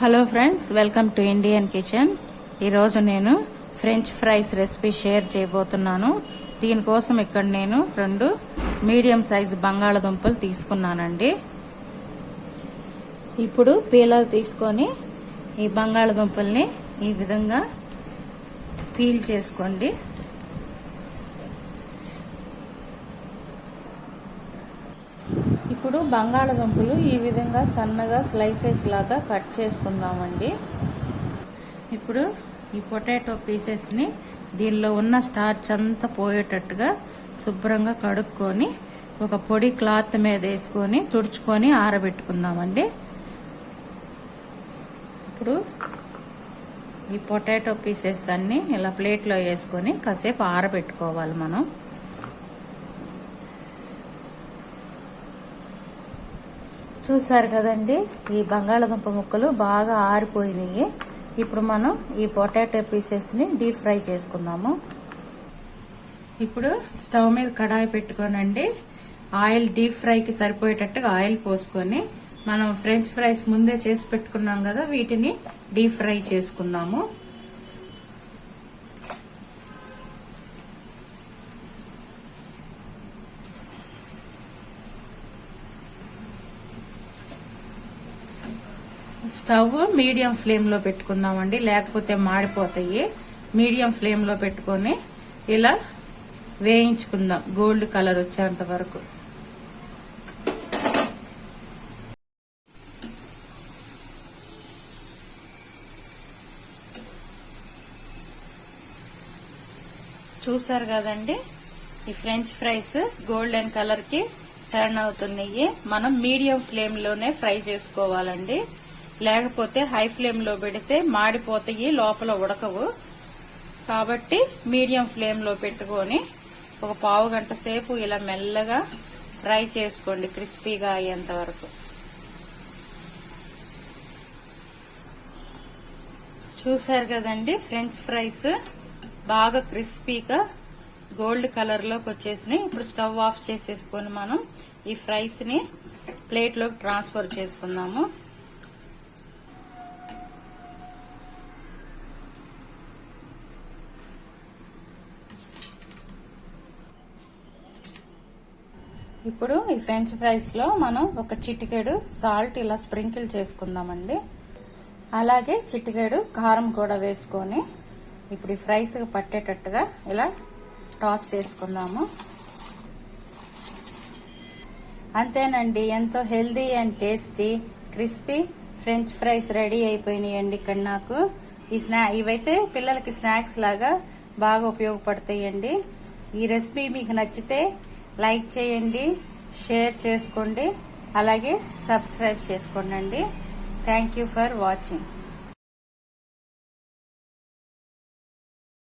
Hello friends welcome to Indian kitchen ఈరోజు నేను French fries recipe share చేయబోతున్నాను. దీనికోసం ఇక్కడ నేను రెండు మీడియం సైజు బంగాళదుంపలు తీసుకున్నానండి. ఇప్పుడు పీలర్ తీసుకొని ఈ బంగాళదుంపల్ని ఈ విధంగా పీల్ చేసుకోండి. ఇప్పుడు బంగాళదుంపలు ఈ విధంగా సన్నగా స్లైసెస్ లాగా కట్ చేసుకుందామండి. ఇప్పుడు ఈ పొటాటో పీసెస్ని దీనిలో ఉన్న స్టార్చ్ అంతా పోయేటట్టుగా శుభ్రంగా కడుక్కొని ఒక పొడి క్లాత్ మీద వేసుకొని తుడుచుకొని ఆరబెట్టుకుందామండి. ఇప్పుడు ఈ పొటాటో పీసెస్ అన్నీ ఇలా ప్లేట్లో వేసుకొని కాసేపు ఆరబెట్టుకోవాలి మనం. చూసారు కదండి ఈ బంగాళదుంప ముక్కలు బాగా ఆరిపోయినాయి. ఇప్పుడు మనం ఈ పొటాటో పీసెస్ని డీప్ ఫ్రై చేసుకుందాము. ఇప్పుడు స్టవ్ మీద కడాయి పెట్టుకోనండి. ఆయిల్ డీప్ ఫ్రైకి సరిపోయేటట్టుగా ఆయిల్ పోసుకొని మనం ఫ్రెంచ్ ఫ్రైస్ ముందే చేసి పెట్టుకున్నాం కదా వీటిని డీప్ ఫ్రై చేసుకున్నాము స్టవ్ మీడియం ఫ్లేమ్లో పెట్టుకుందామండి లేకపోతే మాడిపోతాయి. మీడియం ఫ్లేమ్లో పెట్టుకొని ఇలా వేయించుకుందాం. గోల్డ్ కలర్ వచ్చేంత వరకు. చూసారు కదండి? ఈ ఫ్రెంచ్ ఫ్రైస్ గోల్డెన్ కలర్కి టర్న్ అవుతున్నాయి. మనం మీడియం ఫ్లేమ్లోనే ఫ్రై చేసుకోవాలండి. లేకపోతే హై ఫ్లేమ్లో పెడితే మాడిపోతాయి లోపల ఉడకవు. కాబట్టి మీడియం ఫ్లేమ్లో పెట్టుకొని ఒక పావు గంట సేపు ఇలా మెల్లగా ఫ్రై చేసుకోండి క్రిస్పీగా అయ్యేంత వరకు. చూసారు కదండి ఫ్రెంచ్ ఫ్రైస్ బాగా క్రిస్పీగా గోల్డ్ కలర్లోకి వచ్చేసినాయి. ఇప్పుడు స్టవ్ ఆఫ్ చేసేసుకొని మనం ఈ ఫ్రైస్ని ప్లేట్లోకి ట్రాన్స్ఫర్ చేసుకుందాము. ఇప్పుడు ఈ ఫ్రెంచ్ ఫ్రైస్లో మనం ఒక చిటికెడు సాల్ట్ ఇలా స్ప్రింకిల్ చేసుకుందామండి. అలాగే చిటికెడు కారం కూడా వేసుకొని ఇప్పుడు ఈ ఫ్రైస్ పట్టేటట్టుగా ఇలా టాస్ చేసుకుందాము. అంతేనండి ఎంతో healthy and tasty crispy French fries ready అయిపోయినాయండి ఇక్కడ నాకు. ఈ స్నా ఇవైతే పిల్లలకి స్నాక్స్ లాగా బాగా ఉపయోగపడతాయండి. ఈ రెసిపీ మీకు నచ్చితే లైక్ చేయండి షేర్ చేసుకోండి అలాగే సబ్స్క్రైబ్ చేసుకోండి. Thank you for watching